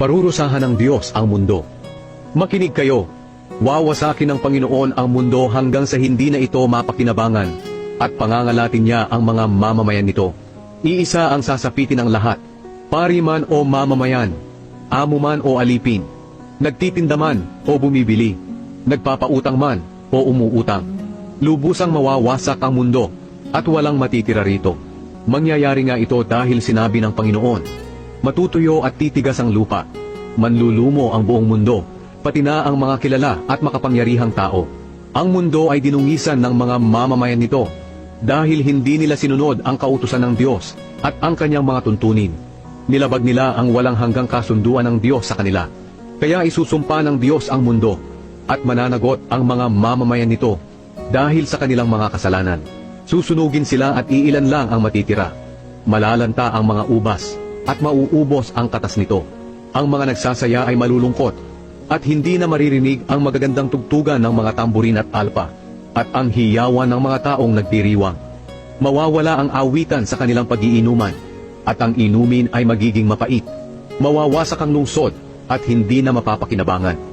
Parurusahan ng Diyos ang mundo. Makinig kayo. Wawasakin ng Panginoon ang mundo hanggang sa hindi na ito mapakinabangan at pangangalatin niya ang mga mamamayan nito. Iisa ang sasapitin ng lahat, pari man o mamamayan, amo man o alipin, nagtitinda man o bumibili, nagpapautang man o umuutang. Lubusang mawawasak ang mundo at walang matitira rito. Mangyayari nga ito dahil sinabi ng Panginoon, matutuyo at titigas ang lupa, manlulumo ang buong mundo, pati na ang mga kilala at makapangyarihang tao. Ang mundo ay dinungisan ng mga mamamayan nito dahil hindi nila sinunod ang kautusan ng Diyos at ang kanyang mga tuntunin. Nilabag nila ang walang hanggang kasunduan ng Diyos sa kanila. Kaya isusumpa ng Diyos ang mundo at mananagot ang mga mamamayan nito dahil sa kanilang mga kasalanan. Susunugin sila at iilan lang ang matitira. Malalanta ang mga ubas at mauubos ang katas nito. Ang mga nagsasaya ay malulungkot at hindi na maririnig ang magagandang tugtugan ng mga tamburin at alpa at ang hiyawan ng mga taong nagdiriwang. Mawawala ang awitan sa kanilang pagiinuman at ang inumin ay magiging mapait. Mawawasak ang lungsod at hindi na mapapakinabangan.